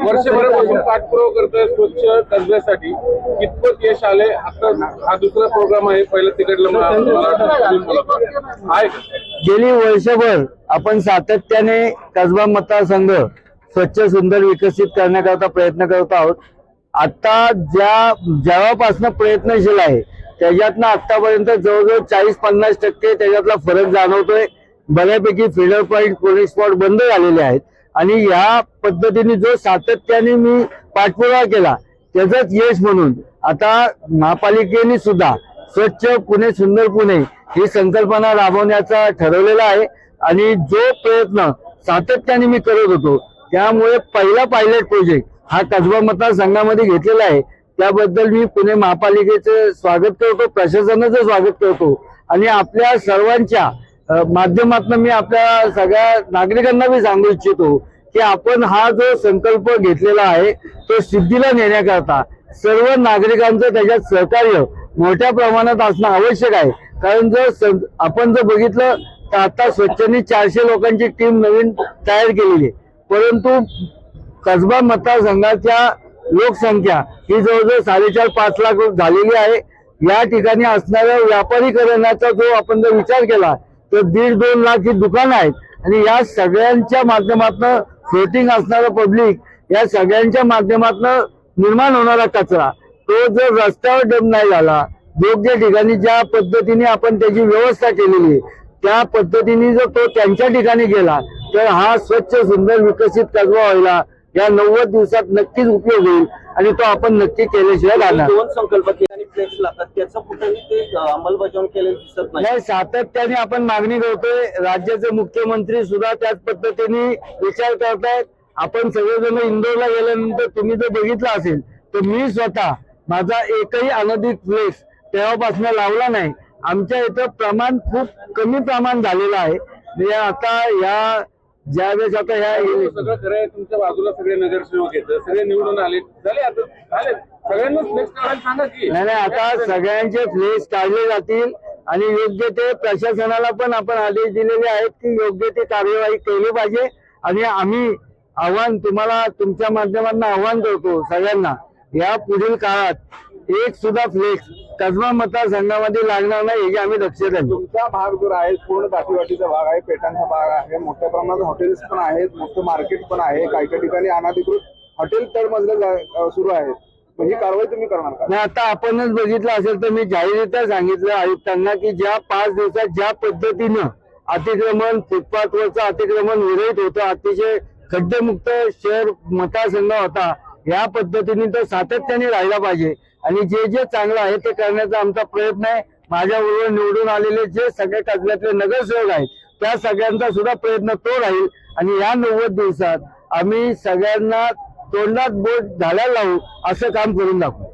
वर्षभरापासून पाठपुरावा करतोय स्वच्छ कसब्यासाठी कितपत यश आले आता हा दुसरा प्रोग्राम आहे पहिला तिकडला? गेली वर्षभर आपण सातत्याने कसबा मतदारसंघ स्वच्छ सुंदर विकसित करण्याकरता प्रयत्न करत आहोत. आता ज्या जेव्हापासून प्रयत्नशील आहे त्याच्यातनं आतापर्यंत जवळजवळ चाळीस पन्नास टक्के त्याच्यातला फरक जाणवतोय. बऱ्यापैकी फिडर पॉईंट पोलीस स्पॉट बंद झालेले आहेत. आणि या पद्धतीने जो सातत्याने मी पाठपुरावा केला त्याचंच यश म्हणून. आता महापालिकेने सुद्धा स्वच्छ पुणे सुंदर पुणे ही संकल्पना राबवण्याचा ठरवलेला आहे. आणि जो प्रयत्न सातत्याने मी करत होतो त्यामुळे पहिला पायलट प्रोजेक्ट हा कसबा मतदारसंघामध्ये घेतलेला आहे. त्याबद्दल मी पुणे महापालिकेचं स्वागत करतो प्रशासनाचं स्वागत करतो. आणि आपल्या सर्वांच्या माध्यमातून मी आपल्या सगळ्या नागरिकांना मी सांगू इच्छितो की आपण हा जो संकल्प घेतलेला आहे तो सिद्धीला नेण्याकरता सर्व नागरिकांचं त्याच्यात सहकार्य मोठ्या प्रमाणात असणं आवश्यक आहे. कारण जर सं- आपण जर बघितलं तर आता स्वच्छनी चारशे लोकांची टीम नवीन तयार केलेली आहे. परंतु कसबा मतदारसंघाच्या लोकसंख्या ही जवळजवळ साडेचार पाच लाख झालेली आहे. या ठिकाणी असणाऱ्या व्यापारीकरणाचा जो आपण जर विचार केला तर दीड दोन लाख ही दुकानं आहेत. आणि या सगळ्यांच्या माध्यमातून फ्लोटिंग असणारं पब्लिक या सगळ्यांच्या माध्यमातून निर्माण होणारा कचरा तो जर रस्त्यावर डब नाही झाला योग्य ठिकाणी ज्या पद्धतीने आपण त्याची व्यवस्था केलेली आहे त्या पद्धतीने जर तो त्यांच्या ठिकाणी गेला तर हा स्वच्छ सुंदर विकसित कसबा व्हायला या नव्वद दिवसात नक्कीच उपयोग होईल आणि तो आपण नक्की केल्याशिवाय राहणार. दोन संकल्प फ्लेक्स लागतात. त्याचं कुठेही ते अंमलबजावणी केलेलं दिसत नाही. नाही सातत्याने आपण मागणी करतोय राज्याचे मुख्यमंत्री सुद्धा त्याच पद्धतीने विचार करतायत. आपण सगळेजण इंदोरला गेल्यानंतर तुम्ही जर बघितलं असेल तर मी स्वतः माझा एकही अनधिक फ्लेक्स तेव्हापासून लावला नाही. आमच्या इथं प्रमाण खूप कमी प्रमाण झालेलं आहे. म्हणजे आता या ज्यावेळेस आता ह्या सगळं खरं आहे तुमच्या बाजूला सगळे नगरसेवक आहेत सगळे निवडून आले झाले आता झाले सगळ्यांनाच फ्लेक्स काढायला सांगा की. नाही नाही आता सगळ्यांचे फ्लेक्स काढले जातील आणि योग्य ते प्रशासनाला पण आपण आदेश दिलेले आहेत की योग्य ते कार्यवाही केली पाहिजे. आणि आम्ही आव्हान तुम्हाला तुमच्या माध्यमातून आव्हान करतो सगळ्यांना. या पुढील काळात एक सुद्धा फ्लेक्स कसबा मतदारसंघामध्ये लागणार नाही याची आम्ही दक्षता घेऊ तुमचा भाग जो आहे पूर्ण दाटीवाटीचा भाग आहे पेटांचा भाग आहे मोठ्या प्रमाणात हॉटेल्स पण आहेत मोठं मार्केट पण आहे काही काही ठिकाणी अनाधिकृत हॉटेल तळमजले सुरू आहेत. मग ही कारवाई तुम्ही करणार का? नाही आता आपणच बघितलं असेल तर मी जाहीररित्या सांगितलं आयुक्तांना की ज्या पाच दिवसात ज्या पद्धतीनं अतिक्रमण फुटपाथवरचं अतिक्रमण विरहित होतं अतिशय खड्डेमुक्त शहर मतदारसंघ होता या पद्धतीने तो सातत्याने राहिला पाहिजे. आणि जे जे चांगलं आहे ते करण्याचा आमचा प्रयत्न आहे. माझ्याबरोबर निवडून आलेले जे सगळे कसब्यातले नगरसेवक आहेत त्या सगळ्यांचा सुद्धा प्रयत्न तो राहील. आणि या नव्वद दिवसात आम्ही सगळ्यांना तोंडात बोट घालायला लावू असं काम करून दाखवू.